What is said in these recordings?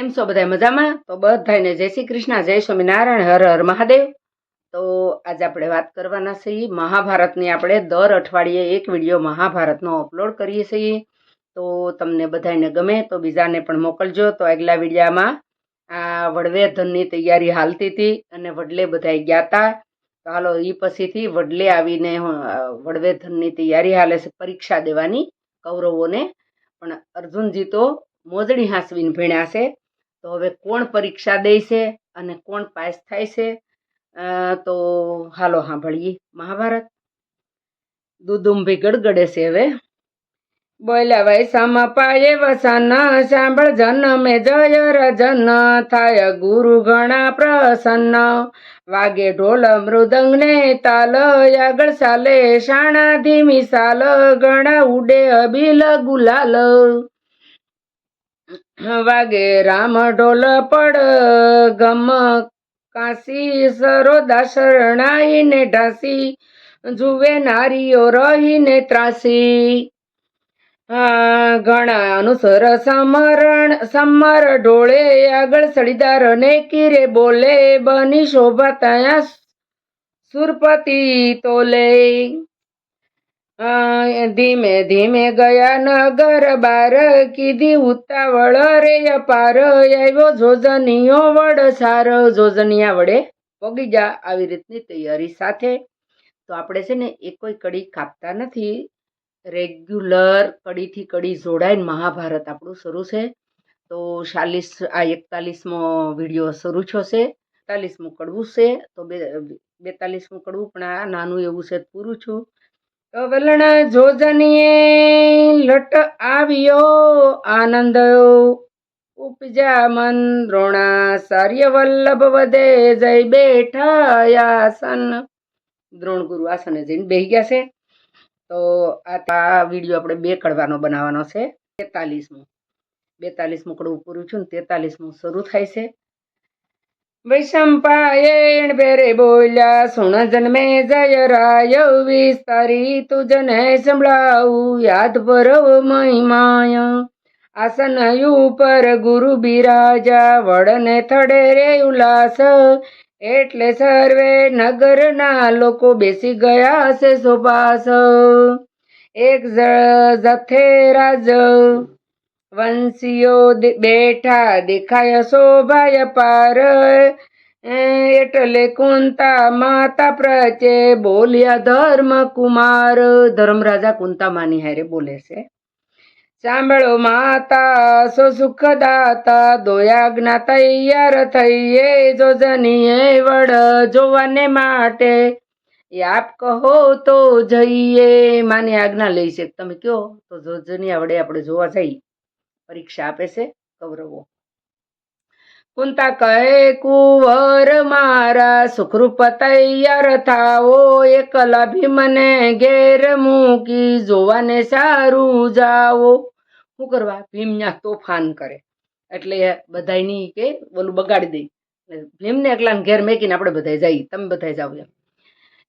કેમ છો બધા મજામાં? તો બધાને જય શ્રી કૃષ્ણ, જય સ્વામિનારાયણ, હર હર મહાદેવ. તો આજે આપણે વાત કરવાના છીએ મહાભારતની. આપણે દર અઠવાડિયે એક વીડિયો મહાભારતનો અપલોડ કરીએ છીએ. તો તમને બધાને ગમે તો બીજાને પણ મોકલજો. તો આગલા વિડીયામાં આ વડવે ધનની તૈયારી હાલતી હતી અને વડલે બધા ગયા હતા તો હાલો એ પછીથી વડલે આવીને વડવે ધનની તૈયારી હાલે છે પરીક્ષા દેવાની કૌરવોને. પણ અર્જુનજી તો મોજડી હાંસવીને ભીણ્યા છે. તો હવે કોણ પરીક્ષા દેશે અને કોણ પાસ થાય છે? તો હાલો સાંભળીએ. મહાભારત. દુદુંભી ગડગડે છે હવે. બોલ્યા, વૈસામાં પાયે વસન સાંભળ જન મે જય રજન, થાય ગુરુ ઘણા પ્રસન્ન. વાગે ઢોલ મૃદંગ ને તાલ, આગળ ચાલે શાણા ધીમી સાલ ગણા ઉડે અબીલ ગુલાલ. વાગે રામ ઢોલ પડ, ગમ કાશી સરોદા શરણાઈને ઢાસી, જુએ નારીઓ રહીને ત્રાસી. ઘણા અનુસર સમરણ, સમર ઢોળે, આગળ સળીદાર ને કીરે બોલે, બની શોભા ત્યાં સુરપતિ તોલે. ધીમે ધીમે ગયા નગર બાર કીધી ઉતાવળ રે અપાર. આવ્યો જોજનિયો વડ સાર. જોજનિયા વડે પગી જા આવી રીતની તૈયારી સાથે. તો આપણે છે ને એ કોઈ કડી કાપતા નથી. રેગ્યુલર કડીથી કડી જોડાઈને મહાભારત આપણું શરૂ છે. તો ચાલીસ, આ એકતાલીસમો વીડિયો શરૂ છે એકતાલીસમું કડવું છે. તો બે બેતાલીસમું કડવું પણ આ નાનું એવું છે, પૂરું છું. વલણ જોજનીએ લટ આવ્યો, આનંદ ઉપજા મન દ્રોણા સાર્ય વલ્લભ વધે, જય બેઠા આસન દ્રોણ ગુરુ આસને જઈને બેહી ગયા છે. તો આ વીડિયો આપણે બે કડવાનો બનાવવાનો છે. તેતાલીસમું બેતાલીસમું કડવું પૂરું છું ને તેતાલીસમું શરૂ થાય છે. વૈશંપાયણ બેરે બોલ્યા સુણ જન્મે જય રાય વિસ્તારી તુજને સંભળાવું યાદ પરવ મહિમાય આસન ઉપર ગુરુ બિરાજા વડને થડે રે ઉલ્લાસ એટલે સર્વે નગરના લોકો બેસી ગયા છે સુપાસ એક જથે રાજ વંશીઓ બેઠા દેખાય શોભાય પાર. એટલે કુંતા માતા પ્રચે બોલ્યા ધર્મ કુમાર. ધર્મરાજા કુંતા માની હારે બોલે છે. સાંભળો માતા, સો સુખદાતા દોયાજ્ઞા તૈયાર થઈએ. જોજનીએ વડ જોવાને માટે આપ કહો તો જઈએ. માની આજ્ઞા લઈ છે. તમે કયો? તો જોજની વડે આપણે જોવા જઈએ. પરીક્ષા આપે છે કૌરવો. કુંતા કહે, કુંવર મારા સુખરૂપ તૈયાર થાઓ એકલા ભીમને ઘેર મૂકી જોવાને સારું જાઓ. શું કરવા? ભીમ ન્યા તોફાન કરે. એટલે બધાયની કે ઓલું બગાડી દઈ ભીમને એકલાને ઘેર મેકીને આપણે બધાય જઈએ. તમે બધાય જાઓ એમ.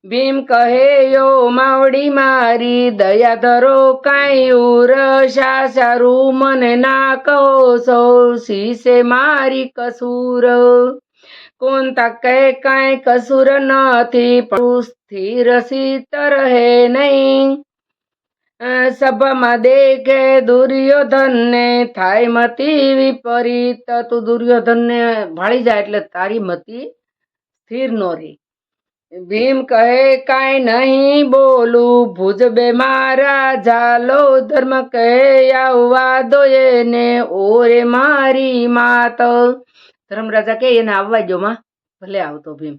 ભીમ કહે, યો માવડી મારી, દયા ધરો કાંઈ ઉર સારું, મને ના કહો સૌ, શીશે મારી કસૂર. કોણ તકે કાંઈ કસૂર નથી, પણ સ્થિર સીત રહે નહીં. સભામાં દેખે દુર્યોધનને, થાય મતી વિપરીત. તું દુર્યોધનને ભાળી જાય એટલે તારી મતી સ્થિર નો રહે. ભીમ કહે, કાંઈ નહીં બોલું, ભુજ બે મારા ઝાલો, ધર્મ કહે, આવવા દો એને, ઓરે મારી માત. ધર્મરાજા કે એને આવવા દો માં, ભલે આવતો ભીમ.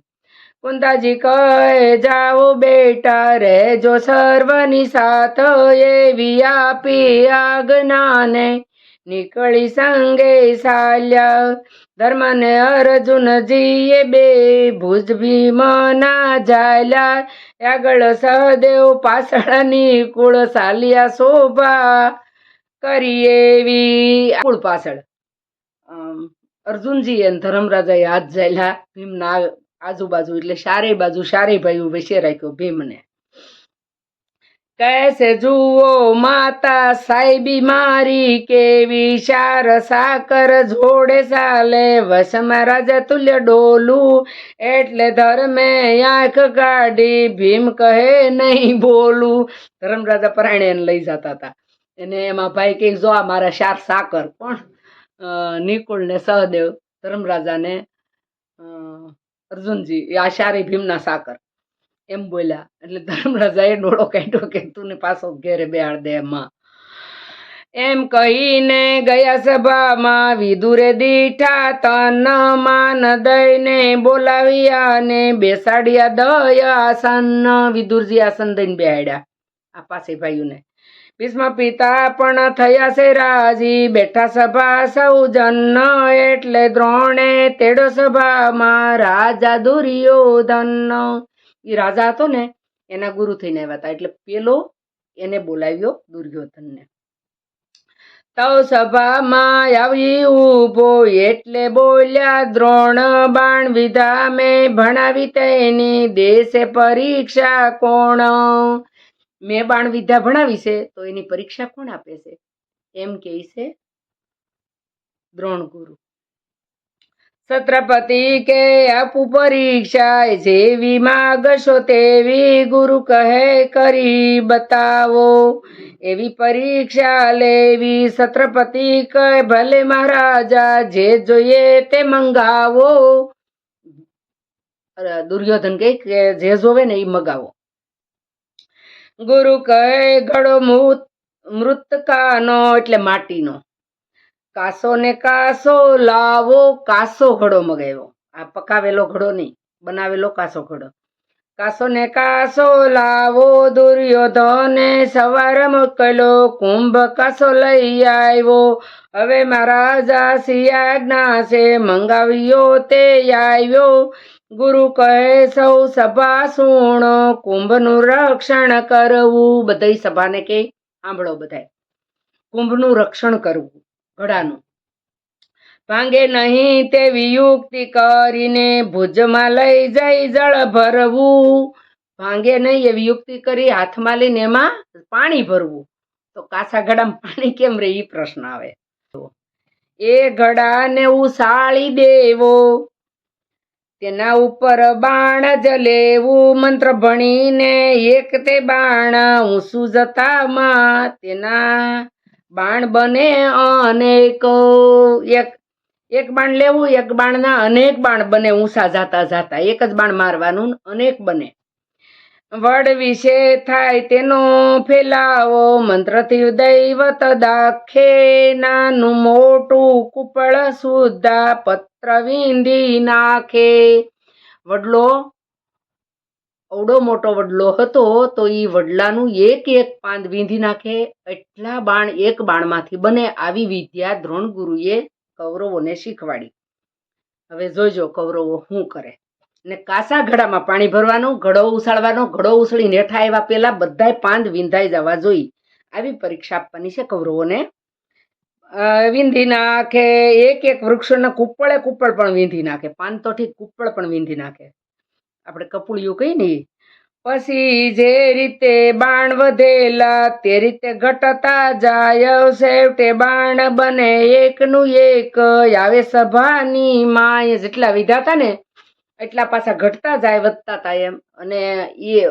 કુંતાજી કહે, જાઓ બેટા, રહેજો સર્વની સાથ, એવી આપી આજ્ઞાને નીકળી સંગે ચાલ્યા ધર્મને અર્જુનજીએ બે ભુજ ભીમના ઝાલ્યા આગળ સહદેવ પાછળની કુળ ચાલ્યા શોભા કરી એવી કુળ પાછળ અમ, અર્જુનજી અને ધર્મરાજાએ હાથ ઝાલ્યા ભીમના આજુબાજુ એટલે ચારેય બાજુ ચારેય ભાઈઓ બેસી રાખ્યો કૈસે જુઓ માતા સાહેબી મારી કેવી શાર સાકર જોડે ચાલે? વસમાં રાજા તુલ્ય ડોલું એટલે ધર્મે આંખ કાઢી ભીમ કહે નહીં બોલું. ધર્મરાજા પરાણે એને લઈ જતા હતા એને એમાં ભાઈ કે જો આ મારા શાર સાકર અ, નિકુળ ને સહદેવ ધર્મરાજાને અર્જુનજી આ શારી ભીમના સાકર. એમ બોલ્યા. એટલે ધર્મરાજાએ ડોળો કાઢ્યો કે તું ને પાછો ઘેરે બેહાડ દે એમાં. એમ કહીને ગયા સભામાં વિદુરે દીઠા તન માન દઈને બોલાવ્યા ને બેસાડ્યા દયા આસન વિદુરજી આસન દઈને બેહાડ્યા આ પાસે ભાઈઓને. ભીષ્મ પિતા પણ થયા છે રાજી. બેઠા સભા સૌ જન એટલે દ્રોણે તેડો સભામાં રાજા દુર્યોધન. એ રાજા હતો ને, એના ગુરુ થઈને આવ્યા હતા. એટલે પેલો એને બોલાવ્યો દુર્યોધનને. તવ સભામાં આવી ઊભો એટલે બોલ્યા, દ્રોણ બાણ વિધા મેં ભણાવી તેની દેશે પરીક્ષા કોણ? મેં બાણ વિધા ભણાવી છે, તો એની પરીક્ષા કોણ આપે છે? એમ કહે છે દ્રોણ ગુરુ. છત્રપતિ કે આપું પરીક્ષા જેવી માગશો તેવી ગુરુ કહે કરી બતાવો. એવી પરીક્ષા લેવી છત્રપતિ કહે ભલે મહારાજા જે જોઈએ તે મંગાવો. દુર્યોધન કહે કે જે જોવે ને એ મગાવો. ગુરુ કહે ઘડો મૃત મૃતકાનો એટલે માટીનો. કાસો ને કાસો લાવો, કાસો ઘડો મગાવ્યો. આ પકાવેલો ઘડો નહીં, બનાવેલો કાસો ઘડો. કાસો ને કાસો લાવો, દુર્યોધને સવાર મોકલો કુંભ કાસો લઈ આવ્યો. હવે મહારાજા સિયાજ્ઞા છે, મંગાવ્યો તે આવ્યો. ગુરુ કહે, સૌ સભા સુણો, કુંભનું રક્ષણ કરવું. બધાય સભાને કે, સાંભળો બધાય, કુંભનું રક્ષણ કરવું. ઘડાનું ભાંગે નહીં તેવી યુક્તિ કરીને ભુજમાં લઈ જઈ જળ ભરવું. ભાંગે નહીં એવી યુક્તિ કરી હાથમાં લઈને એમાં પાણી ભરવું. તો કાસા ઘડામાં પાણી કેમ રહે? એ પ્રશ્ન આવે. એ ઘડાને ઉસાળી દેવો. તેના ઉપર બાણ જ લેવું. મંત્ર ભણીને એક તે બાણ ઊંસું જતામાં તેના બાણ બને અનેક. એક એક બાણ લેવું, એક બાણના અનેક બાણ બને, ઊંસા જાતા જાતા. એક જ બાણ મારવાનું અનેક બને. વડ વિશે થાય તેનો ફેલાવો, મંત્રથી દૈવત દાખે, નાનું મોટું કુપળ સુદ્ધા પત્ર વિંધી નાખે. વડલો અવડો મોટો વડલો હતો, તો એ વડલાનું એક એક પાંદ વીંધી નાખે. એટલા બાણ એક બાણમાંથી બને આવી વિદ્યા દ્રોણ ગુરુએ કૌરવોને શીખવાડી. હવે જોજો કૌરવો શું કરે. ને કાસા ઘડામાં પાણી ભરવાનું, ઘડો ઉસાળવાનો ઘડો ઉસળીને નેઠા આવ્યા પહેલા બધાય પાંદ વિંધાઈ જવા જોઈ. આવી પરીક્ષા આપવાની છે કૌરવોને. વિંધી વીંધી નાખે, એક એક વૃક્ષોના કુપ્પળે કુપ્પળ પણ વીંધી નાખે. પાન તો ઠીક કુપ્પળ પણ વીંધી નાખે. આપણે કપૂળિયું કહીએ ને પછી જે રીતે બાણ વધેલા, તે રીતે ઘટતા જાય, છેવટે બાણ બને એકનું એક. આવે સભાની માય જેટલા વિધાતા ને, એટલા પાછા ઘટતા જાય, વધતા હતા એમ. અને એ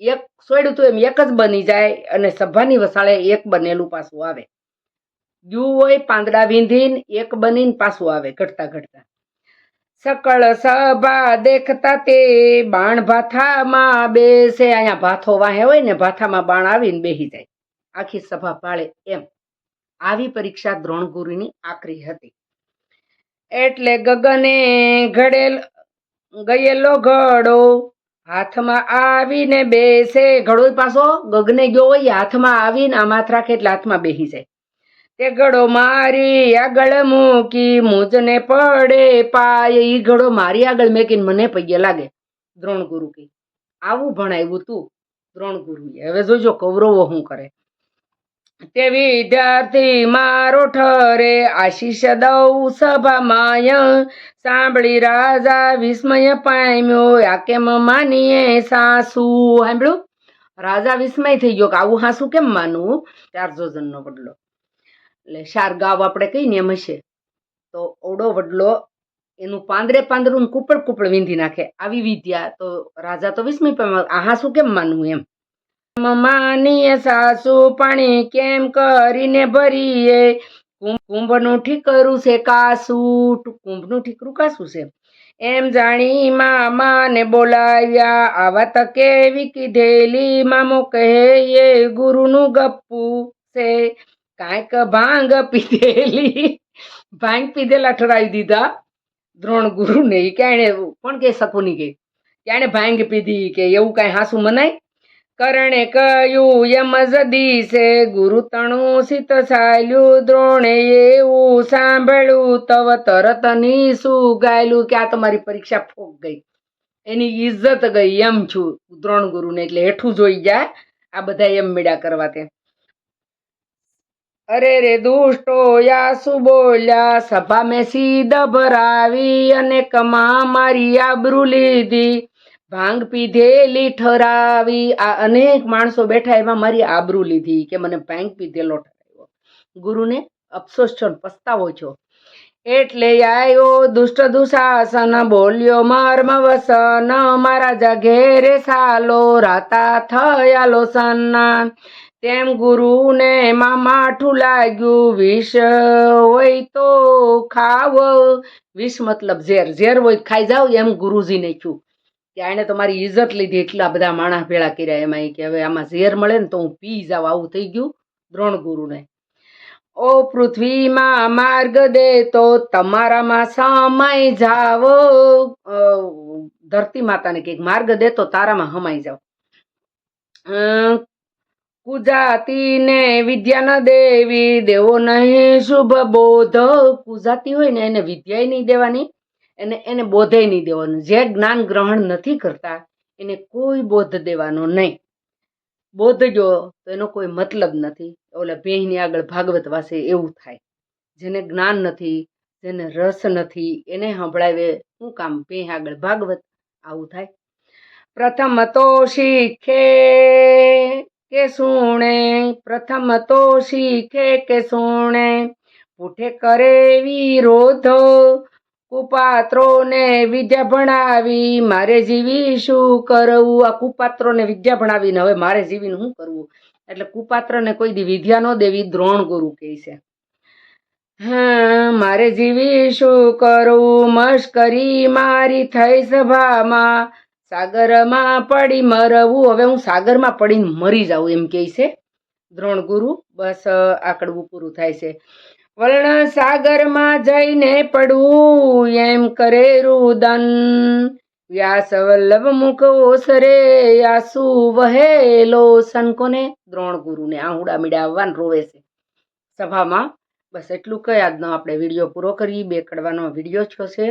એક સોયડું હતું એમ એક જ બની જાય અને સભાની વસાળે એક બનેલું પાછું આવે. ગયું હોય પાંદડા વીંધીને, એક બનીને પાછું આવે, ઘટતા ઘટતા. સકળ સભા દેખતા તે બાણ ભાથામાં બેસે. અહીંયા ભાથો વાહે હોય ને, ભાથામાં બાણ આવીને બેહી જાય. આખી સભા પાળે એમ. આવી પરીક્ષા દ્રોણ ગુરુની આકરી હતી. એટલે ગગને ઘડેલ, ગયેલો ઘડો હાથમાં આવીને બેસે. ઘડો પાછો ગગને ગયો હોય હાથમાં આવીને આ માથરા રાખે એટલે હાથમાં બેસી જાય. તે ઘડો મારી આગળ મૂકી, મુજને પડે પાય. ઈ ઘડો મારી આગળ મેકીને મને પૈયે લાગે. દ્રોણ ગુરુ કે, આવું ભણાવ્યું તું, દ્રોણ ગુરુ હવે જોજો કૌરવો શું કરે. તે વિદ્યાર્થી મારો ઠરે, આશીષ દઉં સભામાય સાંભળી રાજા વિસ્મય પામ્યો. આ કેમ માનીએ સાસુ? સાંભળ્યું? રાજા વિસ્મય થઈ ગયો કે આવું હાસુ કેમ માનવું? ચારસો જણનો વડલો એટલે શાર ગાવ આપણે કહીને એમ હશે. તો ઓડો વડલો એનું પાંદરે પાંદરું કુપળ કુપળ વીંધી નાખે. આવી વિદ્યા. તો રાજા તો વિસ્મય પામ્યા. શું હાસું કેમ માનવું એમ? માનીએ સાસુ, પાણી કેમ કરીને ભરીએ? કુંભ કુંભનું ઠીકરું છે કાસું. કુંભનું ઠીકરું કાસું છે? એમ જાણી મામાને બોલાવ્યા. આવા તો કેવી કીધેલી? મામો કહે, એ ગુરુનું ગપ્પુ છે. કાંઈક ભાંગ પીધેલી. ભાંગ પીધેલા ઠરાવી દીધા. દ્રોણ ગુરુને કે ક્યાંય કોણ કે શકુની કે? ક્યાંને ભાંગ પીધી કે એવું કાંઈ હાસું મનાય? કરણે કયું યમ જદીશે ગુરુ તણું સિત ચાલ્યું દ્રોણે એવું સાંભળ્યું. તવ તરત શું ગાયલું. કે આ તમારી પરીક્ષા ફોક ગઈ. એની ઇજ્જત ગઈ. એમ છું. દ્રોણ ગુરુને એટલે હેઠું જોઈ જાય આ બધા એમ મેળા કરવા તે. અરે રે દુષ્ટો, યાસુ બોલ્યા, સભા મેં સીધ ભરાવી અને કમા મારી આબરૂ લીધી. ભાંગ પીધેલી ઠરાવી. આ અનેક માણસો બેઠા એમાં મારી આબરૂ લીધી કે મને ભાંગ પીધેલો ઠરાવ્યો. ગુરુને અફસોસ છો, પસ્તાવો છો. એટલે આયો દુષ્ટ દુશાસન, બોલ્યો, મર્મ વસન, મારા ઘેરે સાલો, રાતા થયા લોસના તેમ ગુરુને એમાં માઠું લાગ્યું, વિષ હોય તો ખાવ. વિષ મતલબ ઝેર ઝેર હોય ખાઈ જાવ, એમ ગુરુજીને કહ્યું. કે આણે તો મારી ઇજ્જત લીધી એટલા બધા માણસ ભેળા કર્યા એમાં કે હવે આમાં ઝેર મળે ને તો હું પી જાવ આવું થઈ ગયું દ્રોણ ગુરુને. ઓ પૃથ્વીમાં માર્ગ દે તો તમારામાં સમાઈ જાવ. ધરતી માતાને કે માર્ગ દે તો તારામાં સમાઈ જાવ. અમ, કુજાતીને વિદ્યા ન દેવી દેવો નહીં શુભ બોધ. કુજાતી હોય ને એને વિદ્યાય નહીં દેવાની એને એને બોધે નહીં દેવાનું. જે જ્ઞાન ગ્રહણ નથી કરતા એને કોઈ બોધ દેવાનો નહીં. બોધ જો તો એનો કોઈ મતલબ નથી. ઓલા ભેંની આગળ ભાગવત વાસે એવું થાય. જેને જ્ઞાન નથી જેને રસ નથી એને સંભળાવે શું કામ? ભેં આગળ ભાગવત આવું થાય. પ્રથમ તો શીખે. કે સુણે, પ્રથમ તો શીખે કે સુણે, પૂઠે કરે વિરોધ, કુપાત્રોને વિદ્યા ભણાવી, મારે જીવી શું કરવું? આ કુપાત્રોને વિદ્યા ભણાવીને હવે મારે જીવીને શું કરવું? એટલે કુપાત્રને કોઈ દી વિદ્યા ન દેવી, દ્રોણ ગુરુ કહે છે. હા, મારે જીવી શું કરવું? મશ્કરી મારી થઈ સભામાં સાગરમાં પડી મરવું. હવે હું સાગરમાં પડીને મરી જાઉં એમ કહે છે દ્રોણ ગુરુ. બસ આકડવું પૂરું થાય છે. વર્ણ સાગરમાં જઈને પડવું. એમ કરે રુદન. વ્યાસ વલ્લભ મુખ ઓસરે આસુ વહેલો સનકોને દ્રોણ ગુરુને. આહુડા મીડા આવવાન રોવે છે. સભામાં બસ એટલું કહી આજનો આપણે વીડિયો પૂરો કરી બે કડવાનો વીડિયો છો છે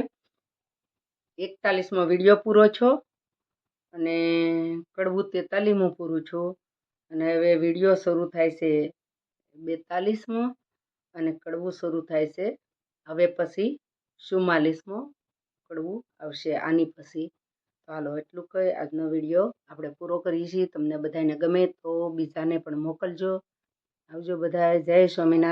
એકતાલીસમો વીડિયો પૂરો છો અને કડવું તેતાલીમું પૂરું છું. અને હવે વીડિયો શરૂ થાય છે બેતાલીસમો અને કડવું શરૂ થાય છે હવે પછી ચુમ્માલીસમો કડવું આવશે આની પછી. તો હાલો એટલું કહી આજનો વીડિયો આપણે પૂરો કરીએ છીએ. તમને બધાને ગમે તો બીજાને પણ મોકલજો. આવજો બધા જય સ્વામિનારાયણ.